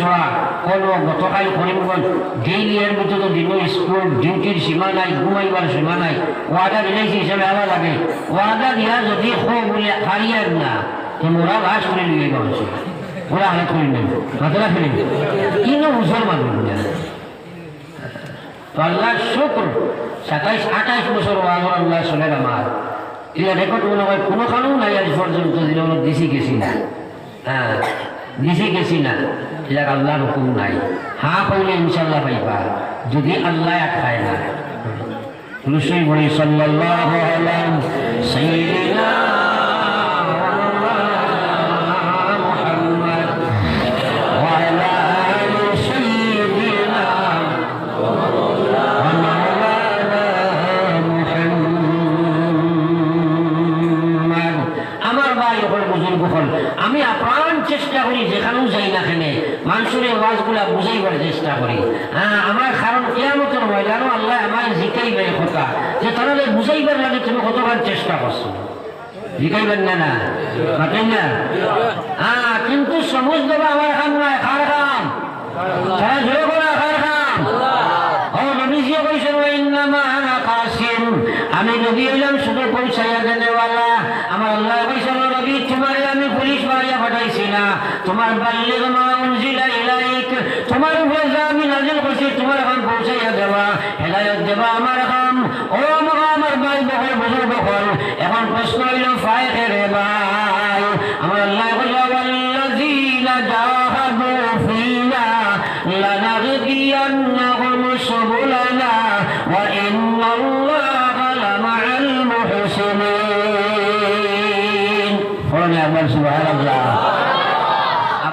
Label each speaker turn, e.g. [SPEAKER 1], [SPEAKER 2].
[SPEAKER 1] ছোড়া কোনো গতকাল করিমগঞ্জ ডেইলি এর ভিতরে দিন স্কুল ডিউটির সীমা নাই ঘুমাইবার সীমা নাই। ওয়াদা দিলাইছি হিসাবে আবার লাগে। ওয়াদা দিয়া যদি খো বলে হারিয়ার না, তো মোরা লাশ করে নিয়ে গেছে ওরা হাত করে নেব মাথাটা ফেলে। কিনো মুসলমান তো আল্লাহ শুক্র সাতাইশ আঠাইশ বছর আগর আল্লাহ শোনেন আমার এটা রেকর্ড মনে হয় কোনো কারণ নাই আজ পর্যন্ত আমরা দিছি গেছি। না হ্যাঁ দিছি গেছি না এটা আল্লাহর হুকুম নাই। হা পাইলে ইনশাল্লাহ পাইবা। যদি আল্লাহ খায় না। রসুই বলি সাল্লাহ আলাইহি হল আমি আপ্রাণ চেষ্টা করি যেখানেও যাই না খেনে মানুষের ওয়াজগুলা বুঝাইবার চেষ্টা করি। হ্যাঁ আমার কারণ কেয়ামতের ময়দানও আল্লাহ আমার জিকাইবে কথা। যে তাহলে বুঝাইবার লাগে তুমি কতবার চেষ্টা করছ? জিকাইবেন না না? মাতেন না? হ্যাঁ কিন্তু সমুজ দেবা আমার কাম নয় খার করে খার কাসিম আমি নবী হইলাম শুধু পৌঁছাইয়া দেনেওয়ালা আমার আল্লাহ কইছেন ও নবী তোমারে আমি পুলিশ মারিয়া পাঠাইছি না তোমার বাল্যের মানজিলা ইলাইক, তোমার উপরে যা আমি নাজিল করছি, তোমার কাম পৌঁছাইয়া দেওয়া হেদায়ত দেওয়া আমার কাম ও আমার ভাই বকল বছর বকল এখন প্রশ্ন হইল ফায় রে ভাই, আমার আল্লাহ বলল আল্লাযীনা জাহাদু ফিনা লানাগদিয়ান্নাহুম সুবুলানা, ওয়া ইন্নাল্লাহা লামাআল মুহসিনিন। ফরমায় আল্লাহ সুবহানাল্লাহ।